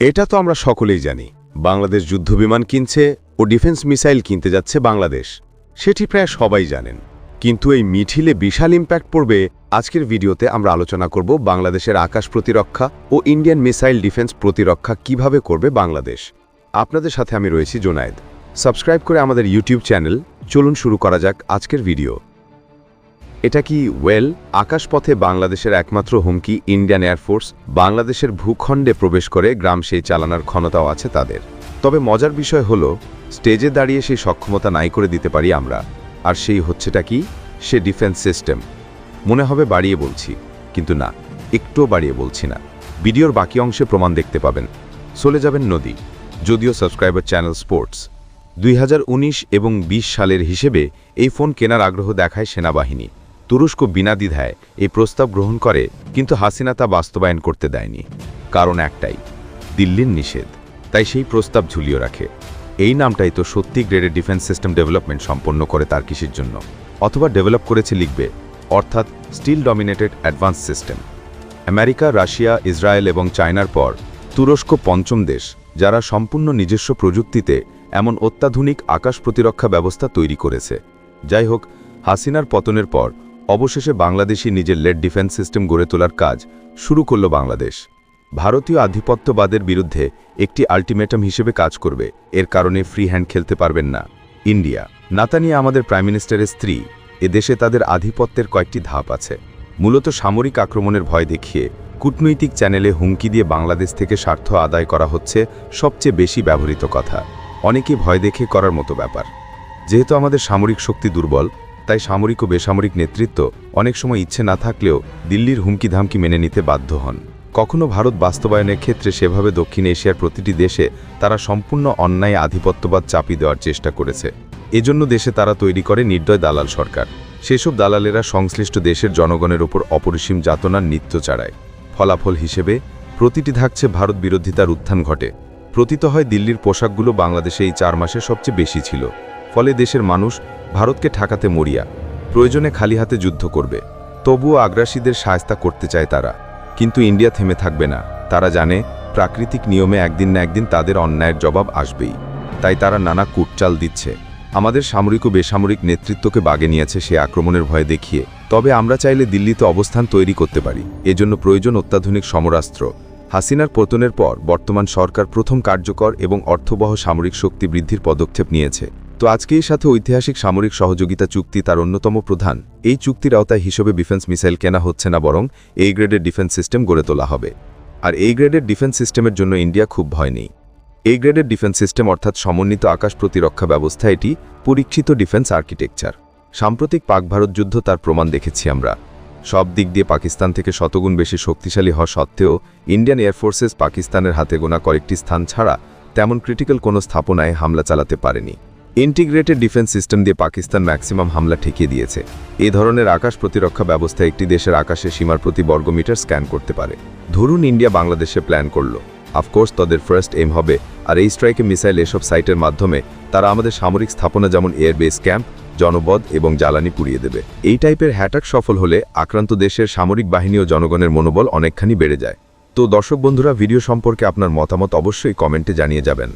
এটা তো আমরা সকলেই জানি। বাংলাদেশ যুদ্ধবিমান কিনছে ও ডিফেন্স মিসাইল কিনতে যাচ্ছে বাংলাদেশ। সেটি প্রায় সবাই জানেন। কিন্তু এই মিঠিলে বিশাল ইম্প্যাক্ট পড়বে আজকের ভিডিওতে আমরা আলোচনা করব বাংলাদেশের আকাশ প্রতিরক্ষা ও ইন্ডিয়ান মিসাইল ডিফেন্স প্রতিরক্ষা কীভাবে করবে বাংলাদেশ। আপনাদের সাথে আমি রয়েছি জোনায়েদ। সাবস্ক্রাইব করে আমাদের ইউটিউব চ্যানেল। চলুন শুরু করা যাক আজকের ভিডিও। এটা কি ওয়েল, আকাশপথে বাংলাদেশের একমাত্র হুমকি ইন্ডিয়ান এয়ারফোর্স বাংলাদেশের ভূখণ্ডে প্রবেশ করে গ্রাম সেই চালানোর ক্ষমতাও আছে তাদের। তবে মজার বিষয় হল, স্টেজে দাঁড়িয়ে সেই সক্ষমতা নাই করে দিতে পারি আমরা। আর সেই হচ্ছেটা কি? সে ডিফেন্স সিস্টেম। মনে হবে বাড়িয়ে বলছি, কিন্তু না, একটুও বাড়িয়ে বলছি না। ভিডিওর বাকি অংশে প্রমাণ দেখতে পাবেন। চলে যাবেন নদী, যদিও সাবস্ক্রাইবার চ্যানেল স্পোর্টস। দুই হাজার উনিশ এবং ২০ সালের হিসেবে এই ফোন কেনার আগ্রহ দেখায় সেনাবাহিনী। তুরস্ক বিনা দ্বিধায় এই প্রস্তাব গ্রহণ করে, কিন্তু হাসিনা তা বাস্তবায়ন করতে দেয়নি। কারণ একটাই, দিল্লির নিষেধ। তাই সেই প্রস্তাব ঝুলিয়ে রাখে। এই নামটাই তো সত্যি গ্রেডের ডিফেন্স সিস্টেম ডেভেলপমেন্ট সম্পন্ন করে তার কৃষির জন্য। অথবা ডেভেলপ করেছে লিখবে, অর্থাৎ steel dominated advance system. America, Russia, Israel এবং চায়নার পর তুরস্ক পঞ্চম দেশ, যারা সম্পূর্ণ নিজস্ব প্রযুক্তিতে এমন অত্যাধুনিক আকাশ প্রতিরক্ষা ব্যবস্থা তৈরি করেছে। যাই হোক, হাসিনার পতনের পর অবশেষে বাংলাদেশি নিজের লেড ডিফেন্স সিস্টেম গড়ে তোলার কাজ শুরু করল বাংলাদেশ। ভারতীয় আধিপত্যবাদের বিরুদ্ধে একটি আল্টিমেটাম হিসেবে কাজ করবে, এর কারণে ফ্রি হ্যান্ড খেলতে পারবেন না। ইন্ডিয়া। নাতানিয়া আমাদের প্রাইম মিনিস্টারের স্ত্রী এ দেশে তাদের আধিপত্যের কয়েকটি ধাপ আছে। মূলত সামরিক আক্রমণের ভয় দেখিয়ে কূটনৈতিক চ্যানেলে হুমকি দিয়ে বাংলাদেশ থেকে স্বার্থ আদায় করা হচ্ছে সবচেয়ে বেশি ব্যবহৃত কথা। অনেকে ভয় দেখে করার মতো ব্যাপার। যেহেতু আমাদের সামরিক শক্তি দুর্বল তাই সামরিক ও বেসামরিক নেতৃত্ব অনেক সময় ইচ্ছে না থাকলেও দিল্লির হুমকি ধামকি মেনে নিতে বাধ্য হন। কখনো ভারত বাস্তবায়নের ক্ষেত্রে সেভাবে দক্ষিণ এশিয়ার প্রতিটি দেশে তারা সম্পূর্ণ অন্যায় আধিপত্যবাদ চাপি দেওয়ার চেষ্টা করেছে। এজন্য দেশে তারা তৈরি করে নির্দয় দালাল সরকার। সেসব দালালেরা সংশ্লিষ্ট দেশের জনগণের ওপর অপরিসীম যাতনার নিত্য চাড়ায়। ফলাফল হিসেবে প্রতিটি থাকছে ভারত বিরোধিতার উত্থান ঘটে। প্রতীত হয় দিল্লির পোশাকগুলো বাংলাদেশে এই চার মাসে সবচেয়ে বেশি ছিল। ফলে দেশের মানুষ ভারতকে ঠাকাতে মরিয়া, প্রয়োজনে খালি হাতে যুদ্ধ করবে। তবুও আগ্রাসীদের সায়স্তা করতে চায় তারা। কিন্তু ইন্ডিয়া থেমে থাকবে না। তারা জানে, প্রাকৃতিক নিয়মে একদিন না একদিন তাদের অন্যায়ের জবাব আসবেই। তাই তারা নানা কুটচাল দিচ্ছে। আমাদের সামরিক ও বেসামরিক নেতৃত্বকে বাগে নিয়েছে সে আক্রমণের ভয় দেখিয়ে। তবে আমরা চাইলে দিল্লিতে অবস্থান তৈরি করতে পারি। এজন্য প্রয়োজন অত্যাধুনিক সমরাস্ত্র। হাসিনার পতনের পর বর্তমান সরকার প্রথম কার্যকর এবং অর্থবহ সামরিক শক্তি বৃদ্ধির পদক্ষেপ নিয়েছে। তো আজকে এর সাথে ঐতিহাসিক সামরিক সহযোগিতা চুক্তি তার অন্যতম প্রধান। এই চুক্তির আওতায় হিসেবে ডিফেন্স মিসাইল কেনা হচ্ছে না, বরং এই গ্রেডের ডিফেন্স সিস্টেম গড়ে তোলা হবে। আর এই গ্রেডের ডিফেন্স সিস্টেমের জন্য ইন্ডিয়া খুব ভয় নেই। এই গ্রেডের ডিফেন্স সিস্টেম অর্থাৎ সমন্বিত আকাশ প্রতিরক্ষা ব্যবস্থা, এটি পরীক্ষিত ডিফেন্স আর্কিটেকচার। সাম্প্রতিক পাক ভারত যুদ্ধ তার প্রমাণ দেখেছি আমরা। সব দিক দিয়ে পাকিস্তান থেকে শতগুণ বেশি শক্তিশালী হওয়া সত্ত্বেও ইন্ডিয়ান এয়ারফোর্সেস পাকিস্তানের হাতে গোনা কয়েকটি স্থান ছাড়া তেমন ক্রিটিক্যাল কোনো স্থাপনায় হামলা চালাতে পারেনি। ইন্টিগ্রেটেড ডিফেন্স সিস্টেম দিয়ে পাকিস্তান ম্যাক্সিমাম হামলা ঠেকিয়ে দিয়েছে। এ ধরনের আকাশ প্রতিরক্ষা ব্যবস্থা একটি দেশের আকাশে সীমার প্রতি বর্গমিটার স্ক্যান করতে পারে। ধরুন ইন্ডিয়া বাংলাদেশে প্ল্যান করল। অফকোর্স তাদের ফার্স্ট এম হবে, আর এই স্ট্রাইকে মিসাইল এসব সাইটের মাধ্যমে তারা আমাদের সামরিক স্থাপনা যেমন এয়ারবেস ক্যাম্প জনবদ এবং জ্বালানি পুড়িয়ে দেবে। এই টাইপের হ্যাটাক সফল হলে আক্রান্ত দেশের সামরিক বাহিনী ও জনগণের মনোবল অনেকখানি বেড়ে যায়। তো দর্শক বন্ধুরা ভিডিও সম্পর্কে আপনার মতামত অবশ্যই কমেন্টে জানিয়ে যাবেন।